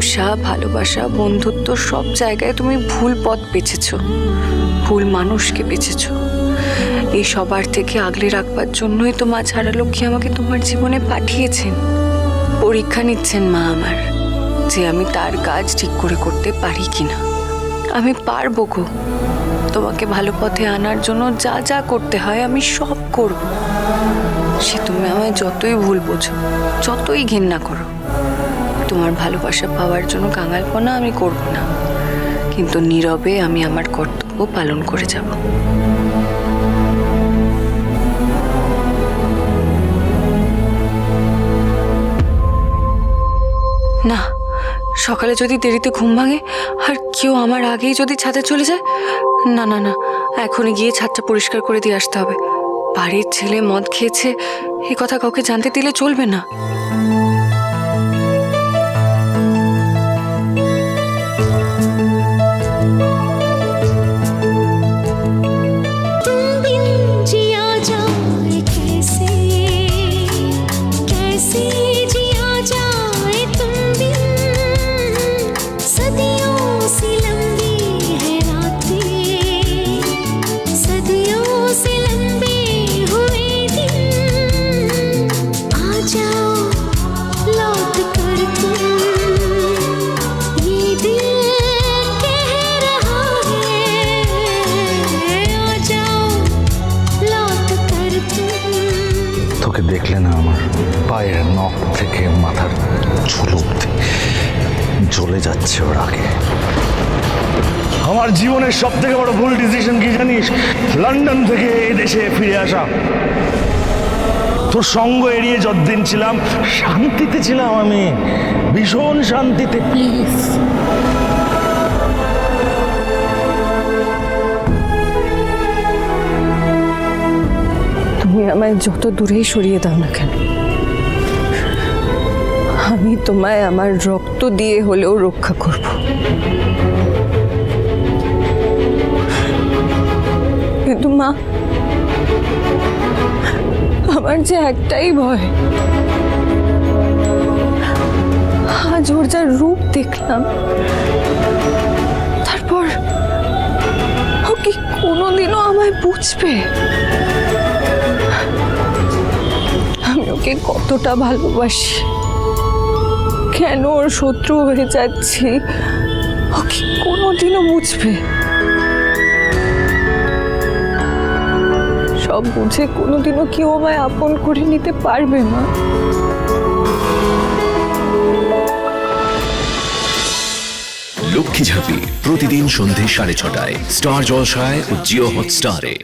ভালোবাসা বন্ধুত্ব সব জায়গায় তুমি ভুল পথ বেছেছো ভুল মানুষকে বেছেছো এই সবার থেকে আগলে রাখবার জন্যই তো মা ছাড়া লক্ষ্মী আমাকে তোমার জীবনে পাঠিয়েছেন। পরীক্ষা নিচ্ছেন মা আমার যে আমি তার কাজ ঠিক করে করতে পারি কিনা। আমি পারব গো। তোমাকে ভালো পথে আনার জন্য যা যা করতে হয় আমি সব করব। সে তুমি আমায় যতই ভুল বোঝো, যতই ঘেন্না করো। তোমার ভালোবাসা পাওয়ার জন্য কাঙালপনা আমি করব না। কিন্তু নীরবে আমি আমার কর্তব্য পালন করে যাব। না, সকালে যদি দেরিতে ঘুম ভাঙে, আর কেউ আমার আগেই যদি ছাদে চলে যায়? না না না, এখনই গিয়ে ছাদটা পরিষ্কার করে দিয়ে আসতে হবে। বাড়ির ছেলে মদ খেয়েছে, এ কথা কাউকে জানতে দিলে চলবে না। 就 তোকে দেখলে না আমার পায়ের নখ থেকে মাথার চুল অব্দি জ্বলে যাচ্ছে ওর আগে। আমার জীবনের সব থেকে বড় ভুল ডিসিশন কি জানিস? লন্ডন থেকে এই দেশে ফিরে আসা। তোর সঙ্গ এড়িয়ে যতদিন ছিলাম শান্তিতে ছিলাম আমি। ভীষণ শান্তিতে। প্লিজ আমায় যত দূরেই সরিয়ে দাও না কেন, আমি তোমায় আমার রক্ত দিয়ে হলেও রক্ষা করব। কিন্তু মা, আমার যে একটাই ভয়, আজ ওর যা রূপ দেখলাম, তারপর ও কি কোনোদিনও আমায় বুঝবে? ওকে কতটা ভালোবাসি। কেন ওর শত্রু হয়ে যাচ্ছি, ও কি কোনোদিনও বুঝবে? সব বুঝে কোনোদিনও কি ও আমায় আপন করে নিতে পারবে মা লক্ষ্মী ঝাঁপি প্রতিদিন সন্ধে সাড়ে ছটায়, স্টার জলসায় ও জিও হটস্টারে।